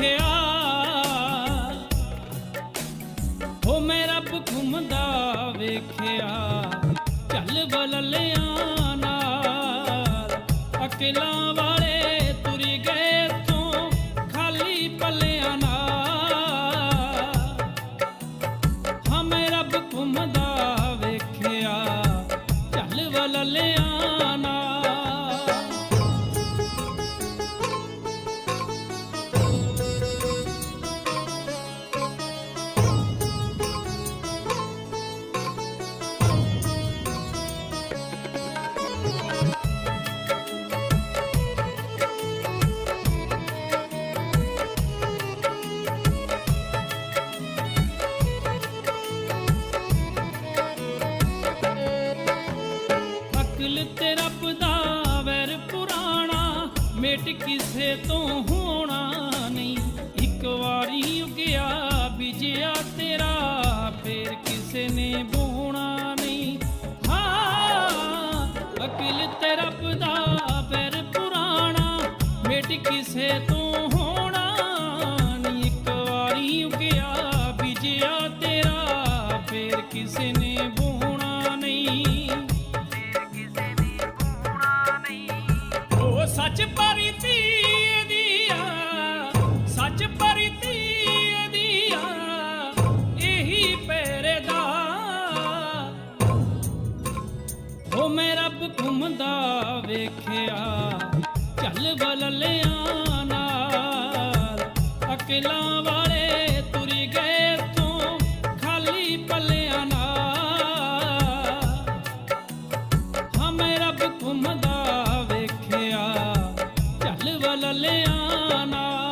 ਮੇਰੀ ਹੋ ਮੈਂ ਰੱਬ ਘੁੰਮਦਾ ਵੇਖਿਆ। ਚੱਲ ਬਲਲਿਆਂ ਨਾਲ, ਅਕਲਾਂ ਵਾਲੇ ਤੁਰੀ ਗਏ ਤੋਂ ਖਾਲੀ ਪੱਲਿਆਂ ਨਾਲ। ਹਾਂ, ਮੈਂ ਰੱਬ ਘੁੰਮਦਾ ਵੇਖਿਆ। ਚੱਲ ਬਲਲਿਆਂ ਨਾਲ ਮਿਟ ਕਿਸੇ ਤੋਂ ਹੋਣਾ ਨਹੀਂ। ਇੱਕ ਵਾਰੀ ਉਗਿਆ ਬਿਜਿਆ ਤੇਰਾ, ਫੇਰ ਕਿਸੇ ਨੇ ਬੋਣਾ ਨਹੀਂ। ਹਾਂ, ਅਕਲ ਤੇ ਰੱਬ ਦਾ ਵੈਰ ਪੁਰਾਣਾ, ਮਿਟ ਕਿਸੇ ਤੋਂ ਰੱਬ ਘੁੰਮਦਾ ਵੇਖਿਆ। ਚੱਲ ਬਲਲਿਆਂ ਨਾਲ ਅਕਲਾਂ ਵਾਲੇ ਤੁਰੀ ਗਏ ਤੂੰ ਖਾਲੀ ਪੱਲਿਆਂ ਨਾਲ। ਹਾਂ ਰੱਬ ਘੁੰਮਦਾ ਵੇਖਿਆ। ਚੱਲ ਵਲਲਿਆਂ ਨਾਲ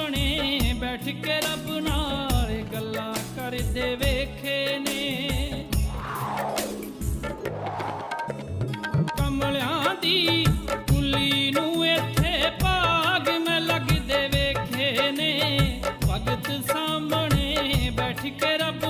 ਸਾਹਮਣੇ ਬੈਠ ਕੇ ਰੱਬ ਨਾਲ ਗੱਲਾਂ ਕਰਦੇ ਵੇਖੇ ਨੇ। ਕਮਲਿਆਂ ਦੀ ਕੁੱਲੀ ਨੂੰ ਇੱਥੇ ਭਾਗ ਮੈਂ ਲੱਗਦੇ ਵੇਖੇ ਨੇ। ਭਗਤ ਸਾਹਮਣੇ ਬੈਠ ਕੇ ਰੱਬ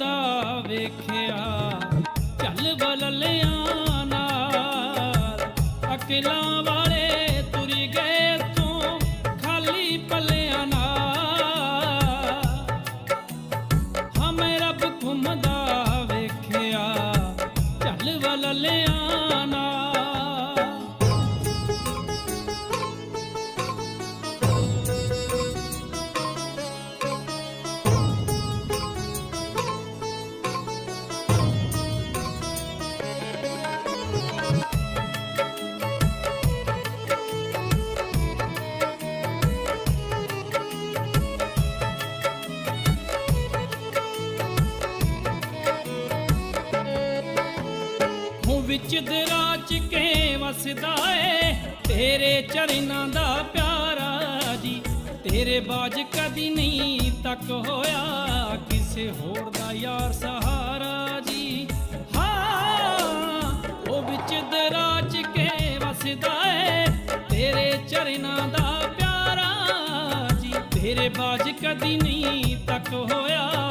ਰੱਬ ਵੇਖਿਆ। ਚੱਲ ਬਲਲਿਆਂ ਨਾਲ ਅਕਲਾਂ ਵਾਲੇ ਹੂੰ ਵਿੱਚ ਦਰਾਜ ਕੇ ਵਸਦਾ ਏ? ਤੇਰੇ ਚਰਨਾਂ ਦਾ ਪਿਆਰਾ ਜੀ, ਤੇਰੇ ਬਾਜ ਕਦੀ ਨਹੀਂ ਤੱਕ ਹੋਇਆ। ਕਿਸੇ ਹੋਰ ਦਾ ਯਾਰ ਸਹਾਰਾ ਜੀ। ਹਾਂ, ਉਹ ਵਿੱਚ ਦਰਾਜ ਕੇ ਵਸਦਾ ਏ? ਤੇਰੇ ਚਰਨਾਂ ਦਾ ਪਿਆਰਾ ਜੀ, ਤੇਰੇ ਬਾਜ ਕਦੀ ਨਹੀਂ ਤੱਕ ਹੋਇਆ।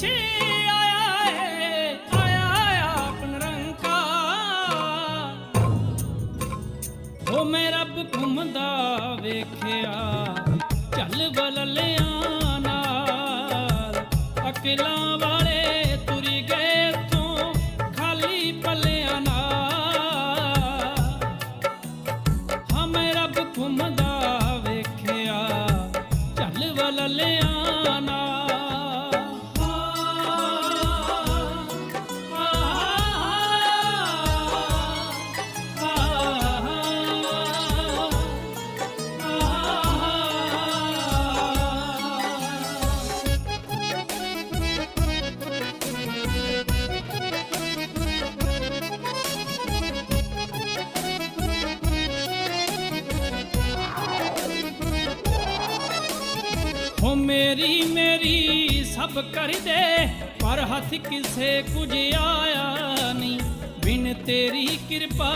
ਪਿੱਛੇ ਆਇਆ ਏ, ਆਇਆ ਆਪ ਨਿਰੰਕਾਰ ਉਹ ਮੈਂ ਰੱਬ ਘੁੰਮਦਾ ਵੇਖਿਆ, ਚੱਲ ਬਲਲਿਆਂ ਨਾਲ ਅਕਲਾਂ ਮੇਰੀ ਮੇਰੀ ਸਭ ਕਰਦੇ, ਪਰ ਹੱਥ ਕਿਸੇ ਕੁਝ ਆਇਆ ਨਹੀਂ। ਬਿਨ ਤੇਰੀ ਕਿਰਪਾ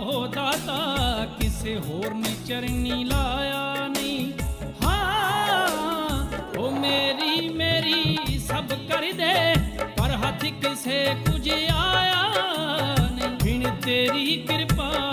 ਉਹ ਦਾਤਾ, ਕਿਸੇ ਹੋਰ ਨੇ ਚਰਨੀ ਲਾਇਆ ਨਹੀਂ। ਹਾਂ ਉਹ ਮੇਰੀ ਮੇਰੀ ਸਭ ਕਰਦੇ, ਪਰ ਹੱਥ ਕਿਸੇ ਕੁਝ ਆਇਆ ਨਹੀਂ। ਬਿਨ ਤੇਰੀ ਕਿਰਪਾ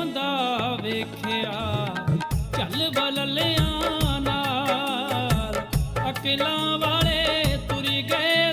ਘੁੰਮਦਾ ਵੇਖਿਆ ਚੱਲ ਬਲਲਿਆਂ ਨਾਲ। ਅਕਲਾਂ ਵਾਲੇ ਤੁਰ ਗਏ